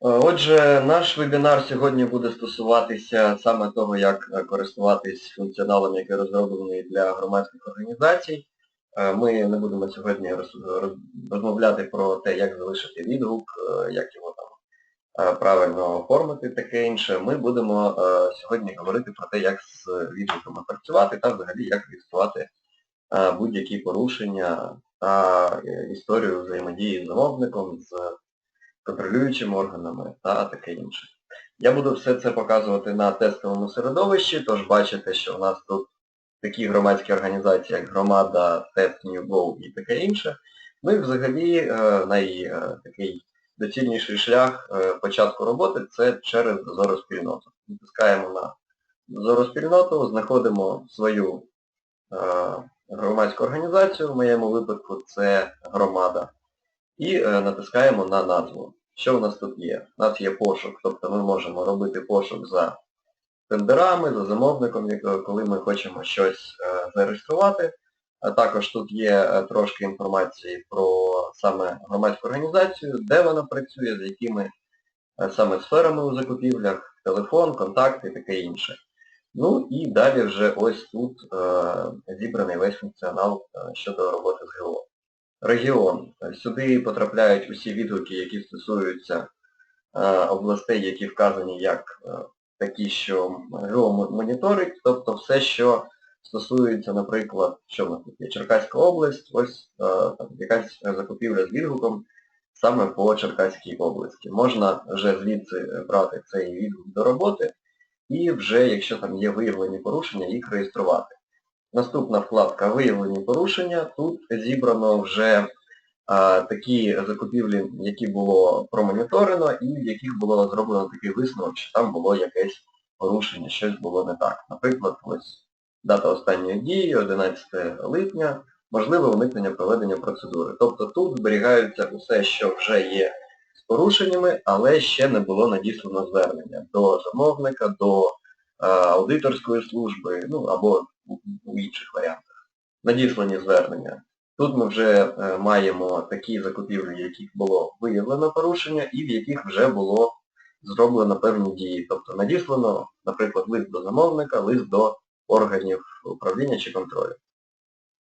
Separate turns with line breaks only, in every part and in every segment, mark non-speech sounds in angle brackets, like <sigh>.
Отже, наш вебінар сьогодні буде стосуватися саме того, як е, користуватись функціоналом, який розроблений для громадських організацій. Е, Ми не будемо сьогодні роз- роз- розмовляти про те, як залишити відгук, е, як його там е, правильно оформити, таке інше. Ми будемо е, сьогодні говорити про те, як з відгуками працювати та взагалі як реєструвати е, будь-які порушення та е, історію взаємодії з замовником, з контролюючими органами та таке інше. Я буду все це показувати на тестовому середовищі, тож бачите, що у нас тут такі громадські організації, як громада, ТЕП, NewGo і таке інше. Ну і взагалі е, най, е, доцільніший шлях е, початку роботи це через зороспільноту. Натискаємо на зороспільноту, знаходимо свою громадську організацію, в моєму випадку це громада, і е, натискаємо на назву. Що у нас тут є? У нас є пошук, тобто ми можемо робити пошук за тендерами, за замовником, коли ми хочемо щось е, зареєструвати. А також тут є е, трошки інформації про саме громадську організацію, де вона працює, з якими саме сферами у закупівлях, телефон, контакти і таке інше. Ну і далі вже ось тут зібраний весь функціонал щодо роботи з ГО. Регіон. Сюди потрапляють усі відгуки, які стосуються е, областей, які вказані як е, такі, що ГО моніторить, тобто все, що стосується, наприклад, що в нас тут є Черкаська область, ось е, там, якась закупівля з відгуком саме по Черкаській області. Можна вже звідси брати цей відгук до роботи і вже, якщо там є виявлені порушення, їх реєструвати. Наступна вкладка Виявлені порушення. Тут зібрано вже а, такі закупівлі, які було промоніторено і в яких було зроблено такий висновок, що там було якесь порушення, щось було не так. Наприклад, ось дата останньої дії, 11 липня, можливе уникнення проведення процедури. Тобто тут зберігаються усе, що вже є з порушеннями, але ще не було надіслано звернення до замовника, до аудиторської служби, ну або у інших варіантах. Надіслані звернення. Тут ми вже е, маємо такі закупівлі, в яких було виявлено порушення і в яких вже було зроблено певні дії. Тобто надіслано, наприклад, лист до замовника, лист до органів управління чи контролю.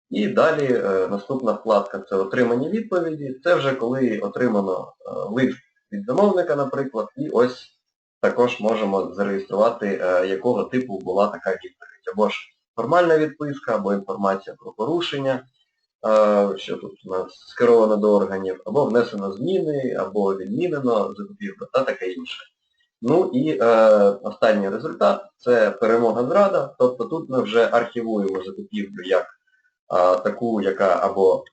І далі е, наступна вкладка це отримані відповіді. Це вже коли отримано е, лист від замовника, наприклад, і ось також можемо зареєструвати, якого типу була така відповідь. Або ж формальна відписка, або інформація про порушення, е, що тут у нас скеровано до органів, або внесено зміни, або відмінено закупівлю та таке інше. Ну і е, останній результат це перемога зрада, тобто тут ми вже архівуємо закупівлю як а, таку, яка або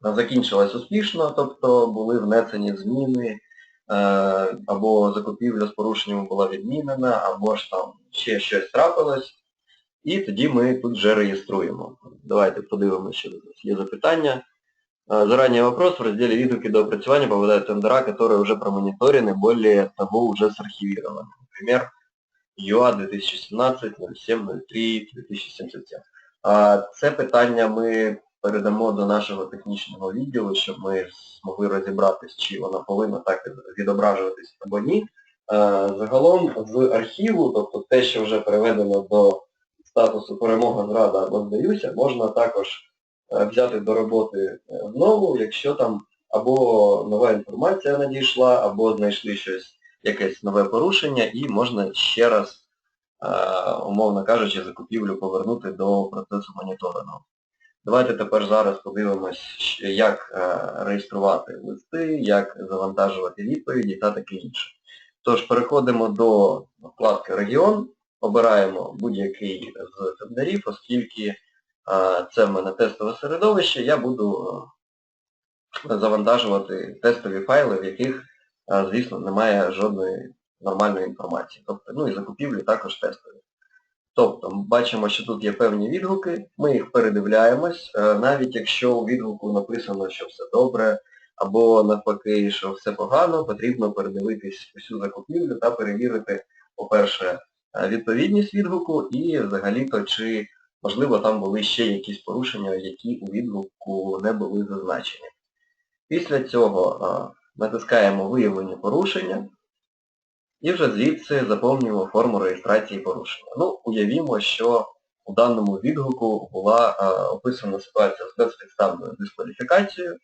закінчилась успішно, тобто були внесені зміни, е, або закупівля з порушенням була відмінена, або ж там ще щось трапилось. І тоді ми тут вже реєструємо. Давайте подивимося, що тут у нас є запитання. Э, Заранее вопрос. В разделе «Відгуки до опрацювания» попадают тендера, которые уже промониторены, более того, уже сархивированы. Например, ЮА 2017 07 03 2077. А Це питання ми передамо до нашого технічного відділу, щоб ми змогли розібратись, чи вона повинна так відображуватись або ні. Е, Загалом з архіву, тобто те, що вже переведено до статусу перемога зрада або здаюся, можна також е, взяти до роботи е, знову, якщо там або нова інформація надійшла, або знайшли щось, якесь нове порушення, і можна ще раз, е, умовно кажучи, закупівлю повернути до процесу моніторингу. Давайте тепер зараз подивимось, як е, реєструвати листи, як завантажувати відповіді та таке інше. Тож переходимо до вкладки Регіон, обираємо будь-який з тендерів, оскільки це в мене тестове середовище, я буду е, завантажувати тестові файли, в яких, е, звісно, немає жодної нормальної інформації. Тобто, ну і закупівлі також тестові. Тобто, бачимо, що тут є певні відгуки, ми їх передивляємось, е, навіть якщо у відгуку написано, що все добре, або навпаки, що все погано, потрібно передивитись усю закупівлю та перевірити, по-перше, відповідність відгуку і взагалі-то чи можливо там були ще якісь порушення, які у відгуку не були зазначені. Після цього е, натискаємо виявлені порушення І вже звідси заповнюємо форму реєстрації порушення. Ну, уявімо, що у даному відгуку була е, описана ситуація з безпідставною дискваліфікацією,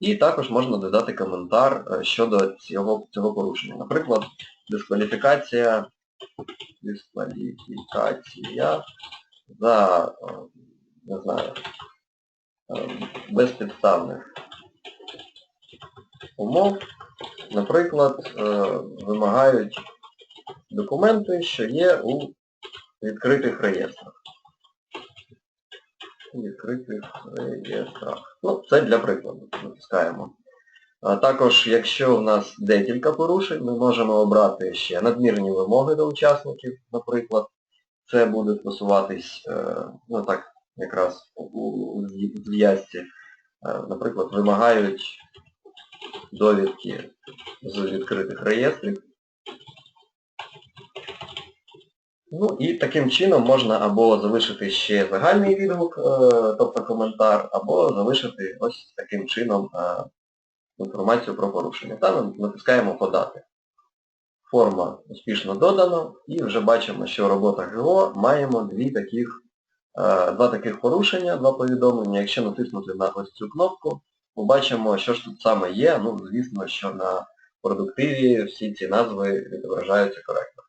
і також можна додати коментар е, щодо цього, цього порушення. Наприклад, дискваліфікація, дискваліфікація за, е, не знаю, е, безпідставних умов, наприклад, е, вимагають документи, що є у відкритих реєстрах. У відкритих реєстрах. Ну, це для прикладу. Натискаємо. Також, якщо в нас декілька порушень, ми можемо обрати ще надмірні вимоги до учасників, наприклад. Це буде стосуватись, е, ну так, якраз у- зв'язці, е, наприклад, вимагають довідки з відкритих реєстрів. Ну і таким чином можна або залишити ще загальний відгук, е, тобто коментар, або залишити ось таким чином інформацію про порушення. Та натискаємо подати. Форма успішно додана і вже бачимо, що робота ГО маємо дві таких, е, два таких порушення, два повідомлення. Якщо натиснути на ось цю кнопку, ми бачимо, що ж тут саме є. Ну, звісно, що на продуктиві всі ці назви відображаються коректно.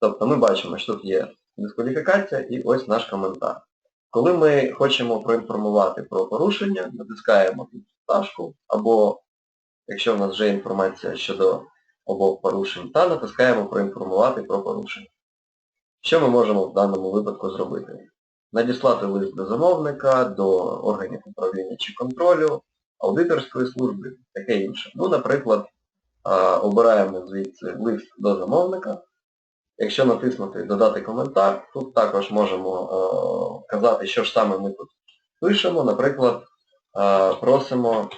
Тобто ми бачимо, що тут є дискваліфікація і ось наш коментар. Коли ми хочемо проінформувати про порушення, натискаємо тут пташку, або якщо в нас вже інформація щодо обох порушень, та натискаємо проінформувати про порушення. Що ми можемо в даному випадку зробити? Надіслати лист до замовника, до органів управління чи контролю, аудиторської служби, таке інше. Ну, наприклад, обираємо звідси лист до замовника. Якщо натиснути Додати коментар, тут також можемо казати, що ж саме ми тут пишемо. Наприклад, просимо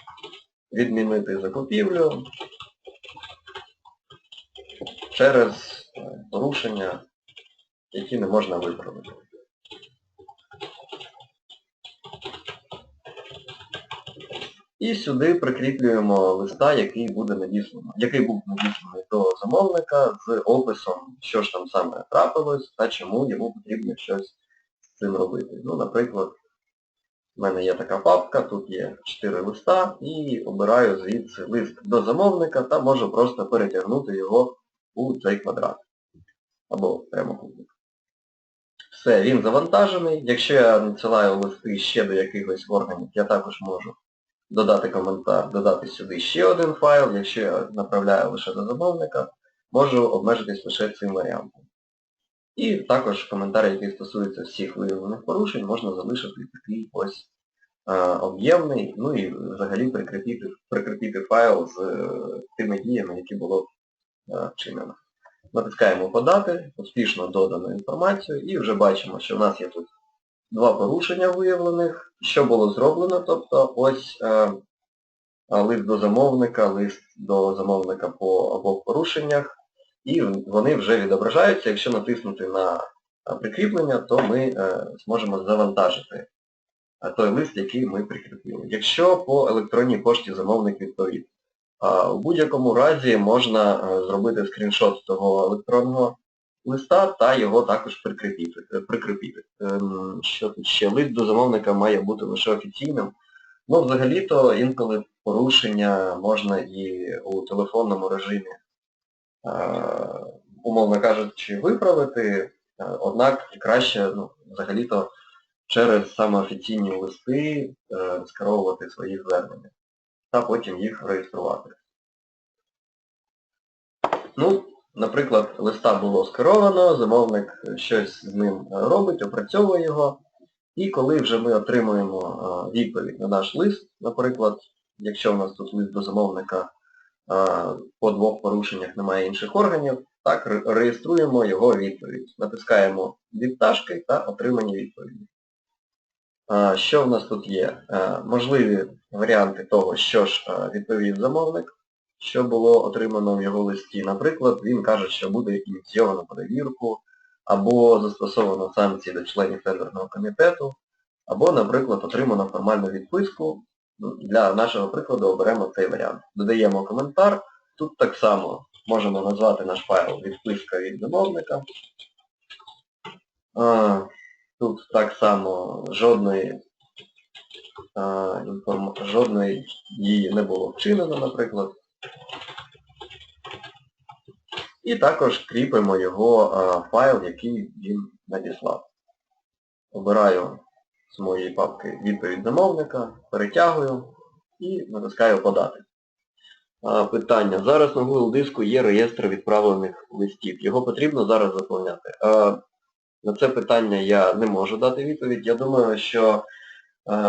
відмінити закупівлю через е, порушення, які не можна виправити. І сюди прикріплюємо листа, який буде надіслано, який був надісланий до замовника з описом, що ж там саме трапилось та чому йому потрібно щось з цим робити. Ну, наприклад, в мене є така папка, тут є 4 листа, і обираю звідси лист до замовника та можу просто перетягнути його у цей квадрат. Або прямокутник. Все, він завантажений. Якщо я надсилаю листи ще до якихось органів, я також можу додати коментар, додати сюди ще один файл, якщо я направляю лише до замовника, можу обмежитись лише цим варіантом. І також коментар, який стосується всіх виявлених порушень, можна залишити такий ось е, об'ємний, ну і взагалі прикріпити, прикріпити файл з е, тими діями, які було е, вчинено. Натискаємо подати, успішно додано інформацію і вже бачимо, що в нас є тут два порушення виявлених, що було зроблено, тобто ось лист до замовника, лист до замовника по обох порушеннях, і вони вже відображаються. Якщо натиснути на е, прикріплення, то ми е, зможемо завантажити е, той лист, який ми прикріпили. Якщо по електронній пошті замовник відповів. У будь-якому разі можна зробити скріншот того електронного листа та його також прикріпити. прикріпити. Ем, Що тут ще? Лист до замовника має бути лише офіційним. Ну, взагалі-то інколи порушення можна і у телефонному режимі, умовно кажучи, виправити, е, однак краще ну, взагалі-то через саме офіційні листи е, скеровувати свої звернення та потім їх реєструвати. Ну, наприклад, листа було скеровано, замовник щось з ним робить, опрацьовує його, і коли вже ми отримуємо е, відповідь на наш лист, наприклад, якщо в нас тут лист до замовника е, по двох порушеннях немає інших органів, так, реєструємо його відповідь. Натискаємо дві та отримані відповіді. Що в нас тут є? Е, Можливі варіанти того, що ж е, відповів замовник, що було отримано в його листі. Наприклад, він каже, що буде ініційовано перевірку, або застосовано санкції до членів тендерного комітету, або, наприклад, отримано формальну відписку. Для нашого прикладу оберемо цей варіант. Додаємо коментар. Тут так само можемо назвати наш файл відписка від замовника. Тут так само жодної, жодної дії не було вчинено, наприклад. І також кріпимо його файл, який він надіслав. Обираю з моєї папки відповідь замовника, перетягую і натискаю подати. Питання. Зараз на Google диску є реєстр відправлених листів. Його потрібно зараз заповняти. На це питання я не можу дати відповідь. Я думаю, що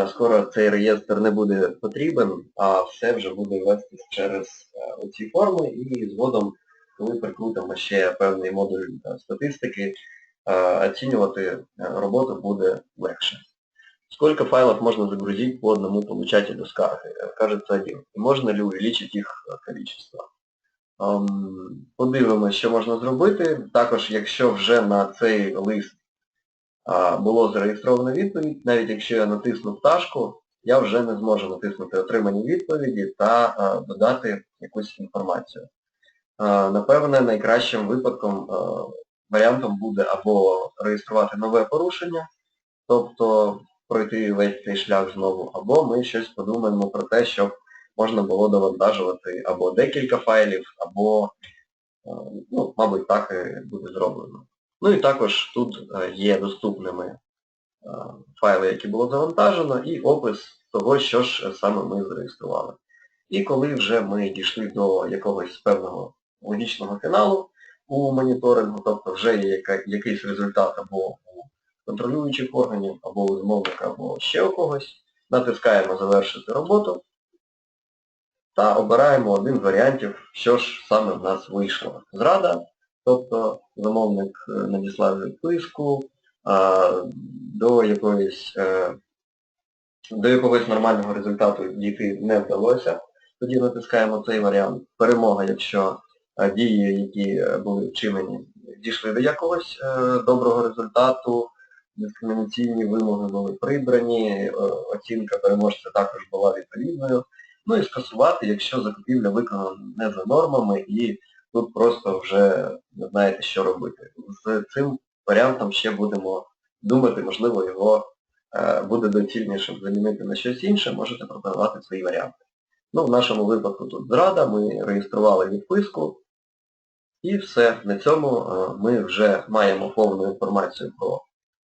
скоро цей реєстр не буде потрібен, а все вже буде вестись через оці форми і згодом, коли прикрутимо ще певний модуль статистики, оцінювати роботу буде легше. Сколько файлов можно загрузить по одному получателю скарги? Э, Кажется, один. И можно ли увеличить їх е, количество? Подивимося, що можна зробити. Також, якщо вже на цей лист було зареєстровано відповідь, навіть якщо я натисну пташку, я вже не зможу натиснути отримані відповіді та додати якусь інформацію. Напевне, найкращим випадком варіантом буде або реєструвати нове порушення, тобто пройти весь цей шлях знову, або ми щось подумаємо про те, щоб можна було довантажувати або декілька файлів, або, е, ну, мабуть, так і буде зроблено. Ну і також тут е, є доступними е, файли, які було завантажено, і опис того, що ж саме ми зареєстрували. І коли вже ми дійшли до якогось певного логічного фіналу у моніторингу, тобто вже є якийсь результат або контролюючих органів, або у замовника, або ще у когось, натискаємо Завершити роботу та обираємо один з варіантів, що ж саме в нас вийшло. Зрада, тобто замовник е, надіслав відписку, до якоїсь, е, до якогось нормального результату дійти не вдалося. Тоді натискаємо цей варіант. Перемога, якщо е, дії, які були вчинені, дійшли до якогось доброго результату, дискримінаційні вимоги були прибрані, е, оцінка переможця також була відповідною. Ну і скасувати, якщо закупівля виконана не за нормами і тут просто вже не знаєте, що робити. З цим варіантом ще будемо думати, можливо, його е, буде доцільнішим замінити на щось інше, можете пропонувати свої варіанти. Ну, в нашому випадку тут зрада, ми реєстрували відписку і все. На цьому е, ми вже маємо повну інформацію про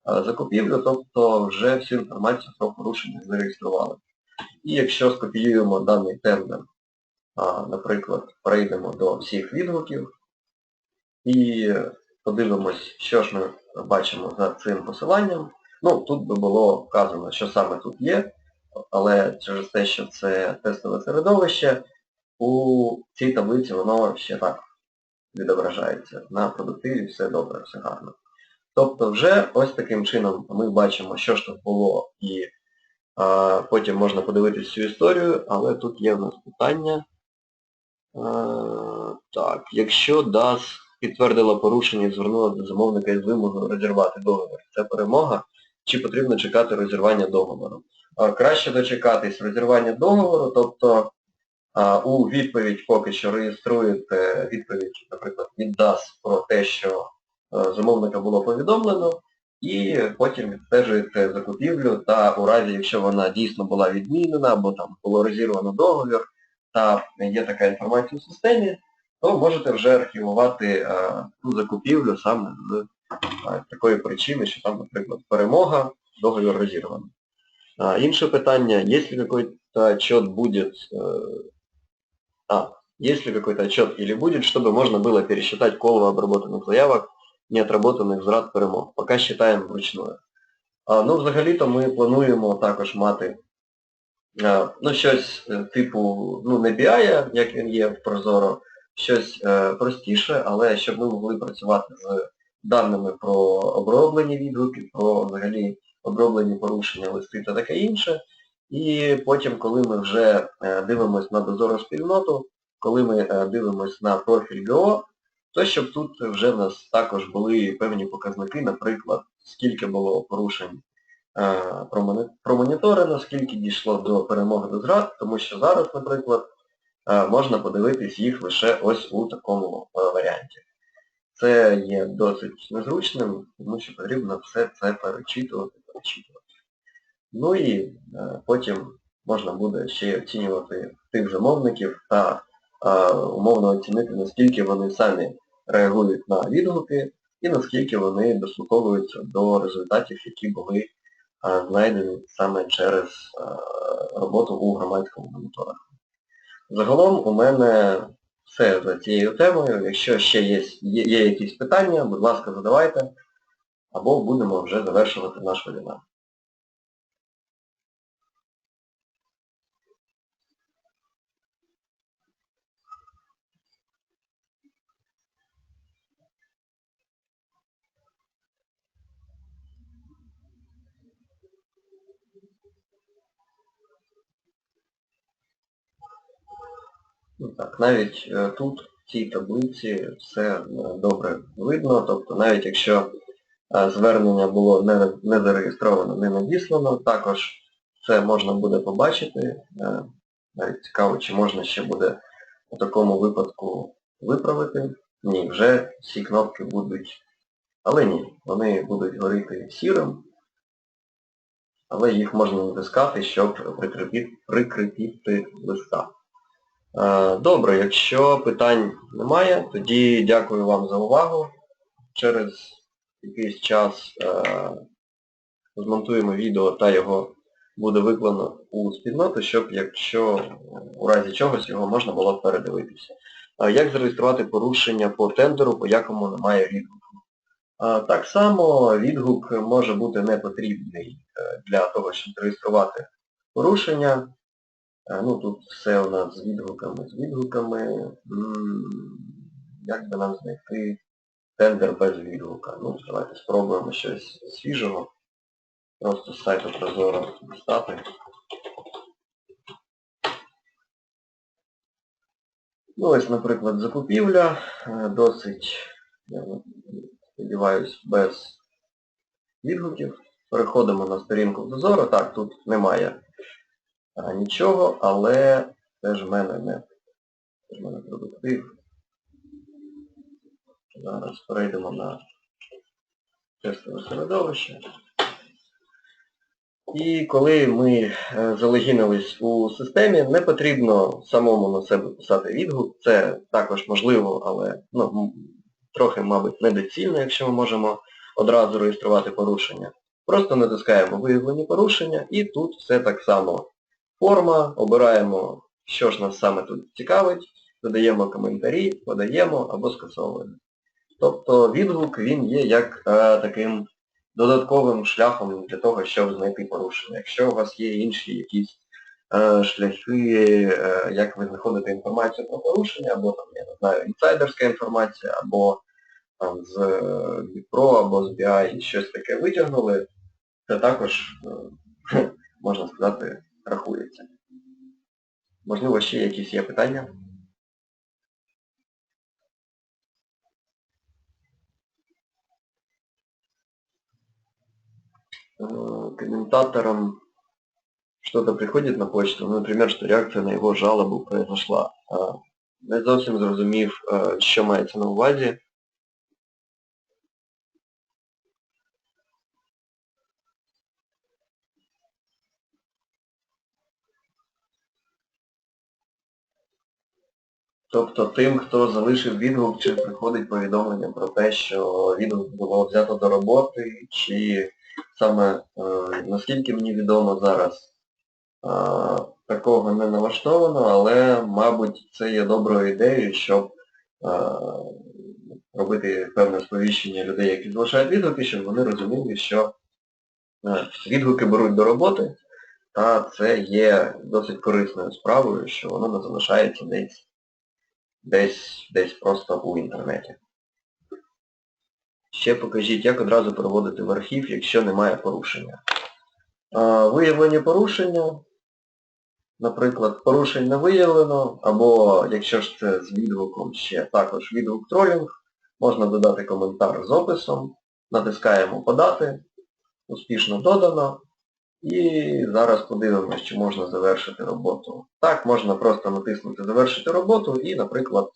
закупівлю, тобто вже всю інформацію про порушення зареєстрували. І якщо скопіюємо даний тендер, наприклад, перейдемо до всіх відгуків і подивимось, що ж ми бачимо за цим посиланням. Ну, тут би було вказано, що саме тут є, але через те, що це тестове середовище, у цій таблиці воно ще так відображається. На продуктиві все добре, все гарно. Тобто вже ось таким чином ми бачимо, що ж тут було і а, Потім можна подивитися цю історію, але тут є в нас питання. А, Так, якщо DAS підтвердила порушення і звернула до замовника із вимогою розірвати договір, це перемога, чи потрібно чекати розірвання договору? А, Краще дочекатись розірвання договору, тобто а, у відповідь поки що реєструєте відповідь, наприклад, від DAS про те, що замовника було повідомлено, і потім відстежуєте закупівлю та у разі, якщо вона дійсно була відмінена або там було розірвано договір та є така інформація в системі, то можете вже архівувати е, ту закупівлю саме з е, такої причини, що там, наприклад, перемога, договір розірваний. А, інше питання, если какой-то отчет будет, э, а, есть ли какой-то отчет или будет, чтобы можно было пересчитать колу обработанных заявок неотработаних зрад перемог. Поки считаємо вручную. А, ну, взагалі-то ми плануємо також мати ну, щось е, типу, ну, не BI, як він є в Прозоро, щось е, простіше, але щоб ми могли працювати з даними про оброблені відгуки, про взагалі оброблені порушення, листи та таке інше. І потім, коли ми вже е, дивимося на дозору спільноту, коли ми дивимося на профіль ГО, то щоб тут вже в нас також були певні показники, наприклад, скільки було порушень е, промоніторено, скільки дійшло до перемоги до зрад, тому що зараз, наприклад, е, можна подивитись їх лише ось у такому е, варіанті. Це є досить незручним, тому що потрібно все це перечитувати, перечитувати. Ну і потім можна буде ще оцінювати тих же мовників та умовно оцінити, наскільки вони самі реагують на відгуки і наскільки вони дослуховуються до результатів, які були знайдені саме через роботу у громадському моніторингу. Загалом у мене все за цією темою. Якщо ще є, є, є якісь питання, будь ласка, задавайте, або будемо вже завершувати наш вебінар. Ну, так, навіть е, тут, в цій таблиці, все е, добре видно. Тобто навіть якщо е, звернення було не, зареєстровано, не надіслано, також це можна буде побачити. Навіть цікаво, чи можна ще буде у такому випадку виправити. Ні, вже всі кнопки будуть. Але ні, вони будуть горіти сірим, але їх можна натискати, щоб прикріпити, прикріпити листа. Е, Добре, якщо питань немає, тоді дякую вам за увагу. Через якийсь час е, змонтуємо відео та його буде виклано у спільноту, щоб якщо у разі чогось його можна було передивитися. Е, Як зареєструвати порушення по тендеру, по якому немає відгуку? Так само відгук може бути не потрібний для того, щоб зареєструвати порушення. Ну, тут все у нас з відгуками, з відгуками. Як би нам знайти тендер без відгука? Ну, давайте спробуємо щось свіжого. Просто з сайту Прозоро дістати. Ну, ось, наприклад, закупівля. Е, Досить, я сподіваюсь, без відгуків. Переходимо на сторінку в Дозоро. Так, тут немає а, нічого, але теж в мене не теж в мене продуктив. Зараз перейдемо на тестове середовище. І коли ми е, залогінились у системі, не потрібно самому на себе писати відгук. Це також можливо, але ну, трохи, мабуть, недоцільно, якщо ми можемо одразу реєструвати порушення. Просто натискаємо виявлені порушення і тут все так само. Форма, обираємо, що ж нас саме тут цікавить, додаємо коментарі, подаємо або скасовуємо. Тобто відгук він є як е, таким додатковим шляхом для того, щоб знайти порушення. Якщо у вас є інші якісь е, шляхи, е, як ви знаходите інформацію про порушення, або там, я не знаю, інсайдерська інформація, або там з е, або з BI щось таке витягнули, це також, <laughs> можна сказати, рахується. Можливо, ще якісь є питання? Э, комментаторам что-то приходит на почту, ну, например, что реакция на його жалобу произошла. А, Не зовсім зрозумів, е, що мається на увазі. Тобто тим, хто залишив відгук, чи приходить повідомлення про те, що відгук було взято до роботи, чи саме, е, наскільки мені відомо зараз, е, такого не налаштовано, але, мабуть, це є доброю ідеєю, щоб е, робити певне сповіщення людей, які залишають відгуки, щоб вони розуміли, що відгуки беруть до роботи, та це є досить корисною справою, що воно не залишається десь десь, десь просто у інтернеті. Ще покажіть, як одразу переводити в архів, якщо немає порушення. Виявлені порушення, наприклад, порушень не виявлено, або якщо ж це з відгуком ще також відгук тролінг, можна додати коментар з описом, натискаємо подати, успішно додано, І зараз подивимось, чи можна завершити роботу. Так, можна просто натиснути Завершити роботу і, наприклад,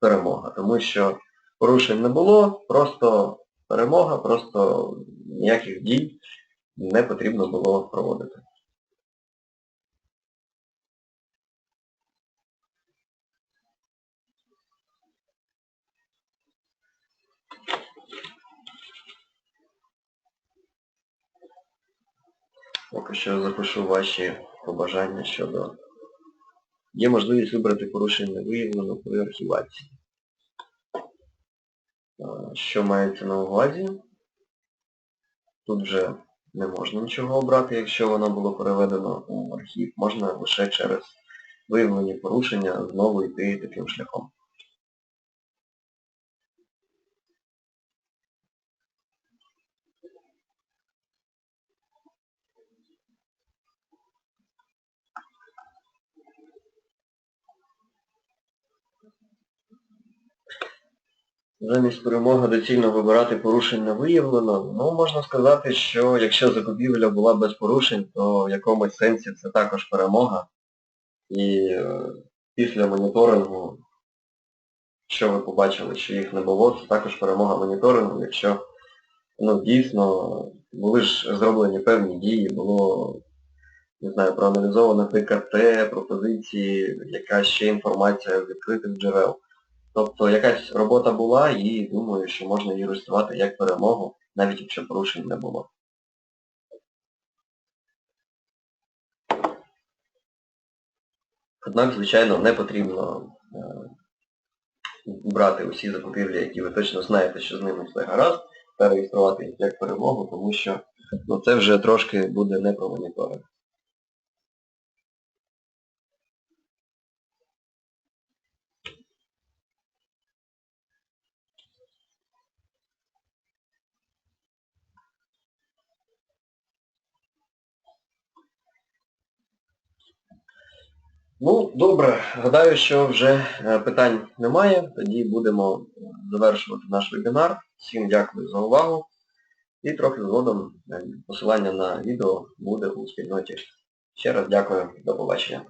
перемога. Тому що порушень не було, просто перемога, просто ніяких дій не потрібно було проводити. Поки що запишу ваші побажання щодо... Є можливість вибрати порушення виявлено при архівації. Що мається на увазі? Тут вже не можна нічого обрати, якщо воно було переведено у архів. Можна лише через виявлені порушення знову йти таким шляхом. Замість перемоги доцільно вибирати порушень не виявлено. Ну, можна сказати, що якщо закупівля була без порушень, то в якомусь сенсі це також перемога. І е, після моніторингу, що ви побачили, що їх не було, це також перемога моніторингу, якщо ну, дійсно були ж зроблені певні дії, було, не знаю, проаналізовано ПКТ, пропозиції, яка ще інформація з відкритих джерел. Тобто якась робота була і думаю, що можна її реєструвати як перемогу, навіть якщо порушень не було. Однак, звичайно, не потрібно е, брати усі закупівлі, які ви точно знаєте, що з ними все гаразд, та реєструвати їх як перемогу, тому що ну, це вже трошки буде не про моніторинг. Ну, добре, гадаю, що вже е, питань немає, тоді будемо завершувати наш вебінар. Всім дякую за увагу. І трохи згодом е, посилання на відео буде у спільноті. Ще раз дякую, до побачення.